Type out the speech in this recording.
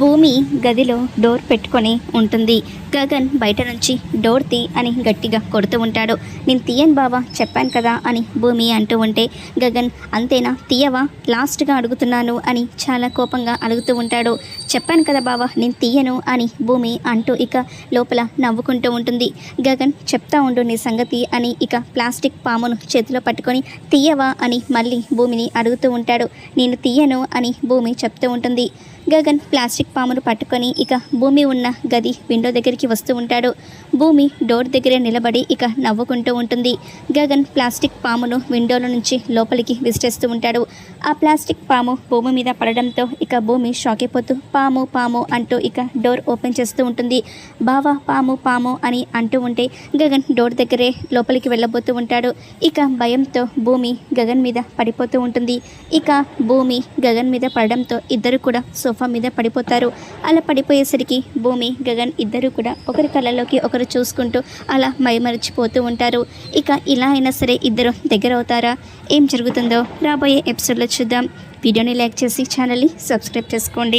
భూమి గదిలో డోర్ పెట్టుకొని ఉంటుంది. గగన్ బయట నుంచి డోర్ తీ అని గట్టిగా కొడుతూ ఉంటాడు. నేను తీయను బావా చెప్పాను కదా అని భూమి అంటూ ఉంటే గగన్ అంతేనా? తీయవా? లాస్ట్గా అడుగుతున్నాను అని చాలా కోపంగా అడుగుతూ ఉంటాడు. చెప్పాను కదా బావా నేను తీయను అని భూమి అంటూ ఇక లోపల నవ్వుకుంటూ ఉంటుంది. గగన్ చెప్తా ఉండు నీ సంగతి అని ఇక ప్లాస్టిక్ పామును చేతిలో పట్టుకొని తీయవా అని మళ్ళీ భూమిని అడుగుతూ ఉంటాడు. నేను తీయను అని భూమి చెప్తూ ఉంటుంది. గగన్ ప్లాస్టిక్ పామును పట్టుకొని ఇక భూమి ఉన్న గది విండో దగ్గరికి వస్తూ ఉంటాడు. భూమి డోర్ దగ్గరే నిలబడి ఇక నవ్వుకుంటూ ఉంటుంది. గగన్ ప్లాస్టిక్ పామును విండోలో నుంచి లోపలికి విసిరేస్తూ ఉంటాడు. ఆ ప్లాస్టిక్ పాము భూమి మీద పడడంతో ఇక భూమి షాక్ అయిపోతూ పాము పాము అంటూ ఇక డోర్ ఓపెన్ చేస్తూ ఉంటుంది. బావా పాము పాము అని అంటూ ఉంటే గగన్ డోర్ దగ్గరే లోపలికి వెళ్ళబోతూ ఉంటాడు. ఇక భయంతో భూమి గగన్ మీద పడిపోతూ ఉంటుంది. ఇక భూమి గగన్ మీద పడడంతో ఇద్దరు కూడా సోఫా మీద పడిపోతారు. అలా పడిపోయేసరికి భూమి గగన్ ఇద్దరు కూడా ఒకరి కళ్ళలోకి ఒకరు చూసుకుంటూ అలా మైమరిచిపోతూ ఉంటారు. ఇక ఇలా అయినా సరే ఇద్దరు దగ్గర అవుతారా ఏం జరుగుతుందో రాబోయే ఎపిసోడ్లో చూద్దాం. వీడియోని లైక్ చేసి ఛానల్ని సబ్స్క్రైబ్ చేసుకోండి.